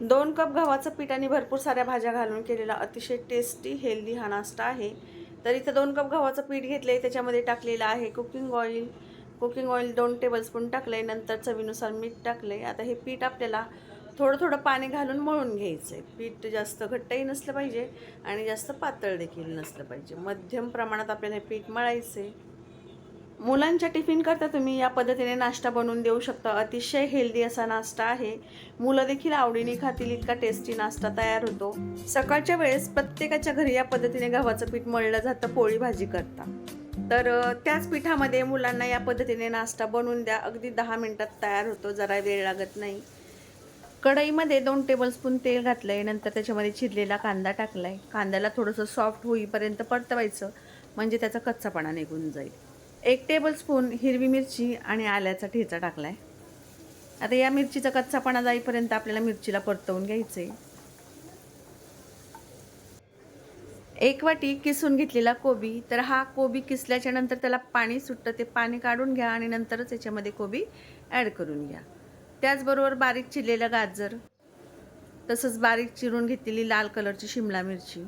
दोन कप गव्हाचं पीठ आणि भरपूर साऱ्या भाज्या घालून केलेला अतिशय टेस्टी हेल्दी हा नाश्ता आहे. तर इथं दोन कप गव्हाचं पीठ घेतलं आहे त्याच्यामध्ये टाकलेलं आहे कुकिंग ऑइल कुकिंग ऑइल दोन टेबलस्पून टाकलं आहे नंतर चवीनुसार मीठ टाकलं आहे आता हे पीठ आपल्याला थोडं थोडं पाणी घालून मळून घ्यायचं आहे पीठ जास्त घट्टही नसलं पाहिजे आणि जास्त पातळ देखील नसलं पाहिजे. मध्यम प्रमाणात आपल्याला हे पीठ मळायचं आहे मुलांच्या टिफिन करता तुम्ही या पद्धतीने नाश्ता बनवून देऊ शकता. अतिशय हेल्दी असा नाश्ता आहे. मुलं देखील आवडीने खातील इतका टेस्टी नाश्ता तयार होतो. सकाळच्या वेळेस प्रत्येकाच्या घरी या पद्धतीने गव्हाचं पीठ मळलं जातं पोळी भाजी करता. तर त्याच पिठामध्ये मुलांना या पद्धतीने नाश्ता बनवून द्या. अगदी दहा मिनटात तयार होतो जरा वेळ लागत नाही. कढईमध्ये दोन टेबलस्पून तेल घातलं आहे नंतर त्याच्यामध्ये चिरलेला कांदा टाकला आहे कांद्याला थोडंसं सॉफ्ट होईपर्यंत परतवायचं म्हणजे त्याचा कच्चापणा निघून जाईल. एक टेबलस्पून हिरवी मिरची आणि आल्याचा ठेचा टाकला आहे आता या मिरचीचा कच्चापणा जाईपर्यंत आपल्याला मिरचीला परतवून घ्यायचं आहे एक वाटी किसून घेतलेला कोबी तर हा कोबी किसल्याच्या नंतर त्याला पाणी सुटतं ते पाणी काढून घ्या आणि नंतरच याच्यामध्ये कोबी ॲड करून घ्या. त्याचबरोबर बारीक चिरलेलं गाजर तसंच बारीक चिरून घेतलेली लाल कलरची शिमला मिरची.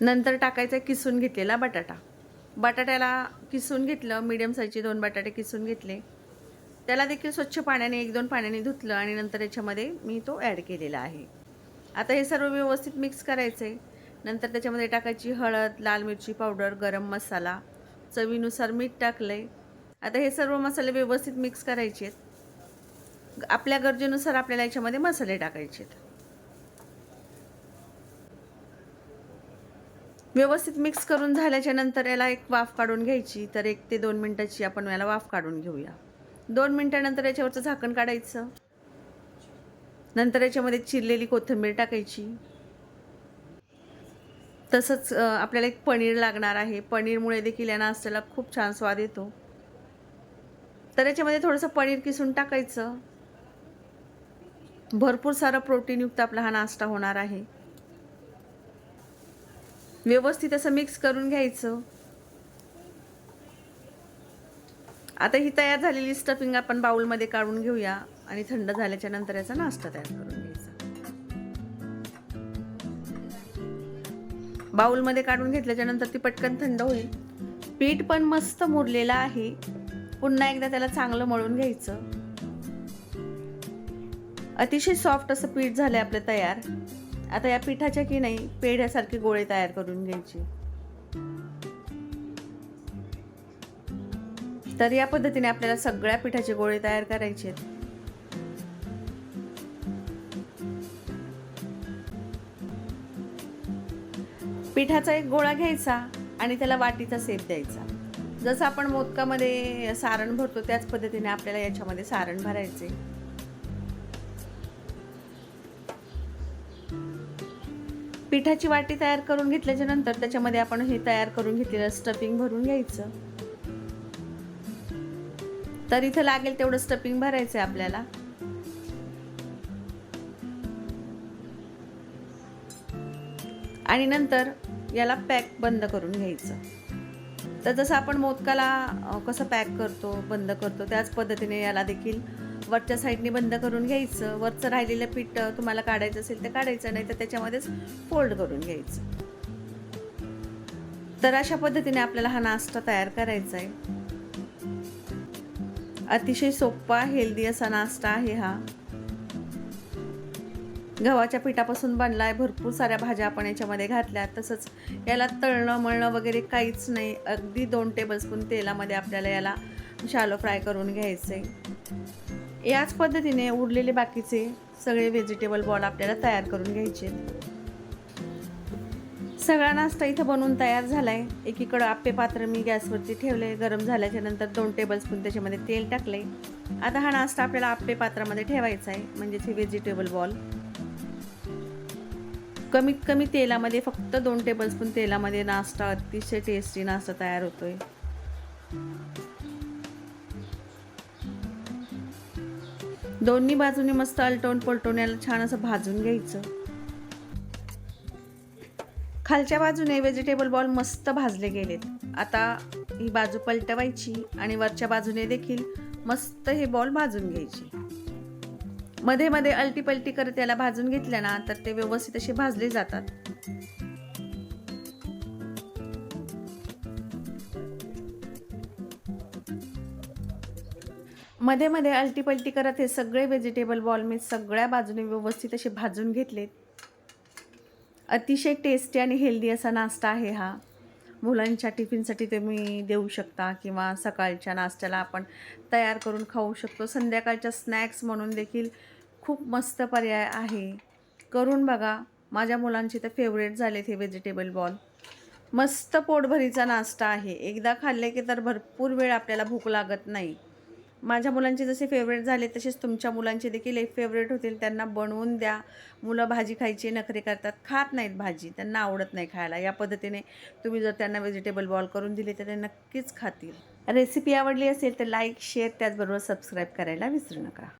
नंतर टाकायचा किसून घेतलेला बटाटा. बटाट्याला किसून घेतलं मीडियम साईजचे दोन बटाटे किसून घेतले. त्याला देखील स्वच्छ पाण्याने एक दोन पाण्याने धुतलं आणि नंतर याच्यामध्ये मी तो ॲड केलेला आहे. आता हे सर्व व्यवस्थित मिक्स करायचे नंतर त्याच्यामध्ये टाकायची हळद लाल मिरची पावडर गरम मसाला चवीनुसार मीठ टाकलं आहे आता हे सर्व मसाले व्यवस्थित मिक्स करायचे आहेत आपल्या गरजेनुसार आपल्याला याच्यामध्ये मसाले टाकायचे आहेत व्यवस्थित मिक्स करून झाल्याच्यानंतर याला एक वाफ काढून घ्यायची. तर एक ते दोन मिनटाची आपण याला वाफ काढून घेऊया. दोन मिनटानंतर याच्यावरचं झाकण काढायचं. नंतर याच्यामध्ये चिरलेली कोथिंबीर टाकायची. तसंच आपल्याला एक पनीर लागणार आहे. पनीरमुळे देखील या नाश्त्याला खूप छान स्वाद येतो. तर याच्यामध्ये थोडंसं पनीर किसून टाकायचं. भरपूर सारं प्रोटीनयुक्त आपला हा नाश्ता होणार आहे. व्यवस्थित असं मिक्स करून घ्यायचं. आता ही तयार झालेली स्टफिंग आपण बाउलमध्ये काढून घेऊया आणि थंड झाल्याच्यानंतर याचा नाश्ता तयार करून घ्यायचा. बाउलमध्ये काढून घेतल्याच्या नंतर ती पटकन थंड होईल. पीठ पण मस्त मुरलेलं आहे. पुन्हा एकदा त्याला चांगलं मळून घ्यायचं. अतिशय सॉफ्ट असं पीठ झालंय आपलं तयार. आता या पिठाच्या की नाही पेढ्यासारखे गोळे तयार करून घ्यायचे. तर या पद्धतीने आपल्याला सगळ्या पिठाचे गोळे तयार करायचे आहेत. पिठाचा एक गोळा घ्यायचा आणि त्याला वाटीचा सेप द्यायचा. जसं आपण मोदकामध्ये सारण भरतो त्याच पद्धतीने आपल्याला याच्यामध्ये सारण भरायचे. पिठाची वाटी तयार करून घेतल्याच्या नंतर त्याच्यामध्ये आपण हे तयार करून घेतलेलं स्टफिंग भरून घ्यायचं. तर इथं लागेल तेवढं स्टफिंग भरायचं आहे आपल्याला. आणि नंतर याला पॅक बंद करून घ्यायचं. तर जसं आपण मोदकाला कसं पॅक करतो बंद करतो त्याच पद्धतीने याला देखील वरच्या साईडने बंद करून घ्यायचं. वरचं राहिलेलं पीठ तुम्हाला काढायचं असेल तर काढायचं नाही तर त्याच्यामध्येच फोल्ड करून घ्यायचं. तर अशा पद्धतीने आपल्याला हा नाश्ता तयार करायचा आहे. अतिशय सोपा हेल्दी असा नाश्ता आहे हा. गव्हाच्या पिठापासून बनला आहे भरपूर साऱ्या भाज्या आपण याच्यामध्ये घातल्या. तसंच याला तळणं मळणं वगैरे काहीच नाही. अगदी दोन टेबलस्पून तेलामध्ये आपल्याला याला शालो फ्राय करून घ्यायचं आहे याच पद्धतीने उरलेले बाकीचे सगळे व्हेजिटेबल बॉल आपल्याला तयार करून घ्यायचे. सगळा नाश्ता इथं बनवून तयार झाला आहे एकीकडं आप्पे पात्र मी गॅसवरती ठेवले. गरम झाल्याच्यानंतर दोन टेबलस्पून त्याच्यामध्ये तेल टाकले. आता हा नाश्ता आपल्याला आप्पे पात्रामध्ये ठेवायचा आहे म्हणजेच हे व्हेजिटेबल बॉल कमीत कमी तेलामध्ये फक्त दोन टेबलस्पून तेलामध्ये नाश्ता अतिशय टेस्टी नाश्ता तयार होतोय. दोन्ही बाजूने मस्त अलटवून पलटवून याला छान असं भाजून घ्यायचं. खालच्या बाजूने व्हेजिटेबल बॉल मस्त भाजले गेलेत. आता ही बाजू पलटवायची आणि वरच्या बाजूने देखील मस्त हे बॉल भाजून घ्यायचे. मध्ये मध्ये अलटी पलटी करत याला भाजून घेतल्या ना तर ते व्यवस्थित असे भाजले जातात. मध्ये मध्ये अलटीपलटी करत हे सगळे व्हेजिटेबल बॉल मी सगळ्या बाजूने व्यवस्थित असे भाजून घेतलेत. अतिशय टेस्टी आणि हेल्दी असा नाश्ता आहे हा. मुलांच्या टिफिनसाठी तुम्ही देऊ शकता किंवा सकाळच्या नाश्त्याला आपण तयार करून खाऊ शकतो. संध्याकाळच्या स्नॅक्स म्हणून देखील खूप मस्त पर्याय आहे. करून बघा. माझ्या मुलांचे तर फेवरेट झालेत हे व्हेजिटेबल बॉल मस्त पोटभरीचा नाश्ता आहे. एकदा खाल्ले की तर भरपूर वेळ आपल्याला भूक लागत नाही. माझ्या मुलांचे जसे फेवरेट झाले तसेच तुमच्या मुलांचे देखील एक फेवरेट होतील. त्यांना बनवून द्या. मुलं भाजी खायची नखरे करतात. खात नाहीत भाजी. त्यांना आवडत नाही खायला. या पद्धतीने तुम्ही जर त्यांना व्हेजिटेबल बॉल करून दिले तर ते नक्कीच खातील. रेसिपी आवडली असेल तर लाईक शेअर त्याचबरोबर सबस्क्राईब करायला विसरू नका.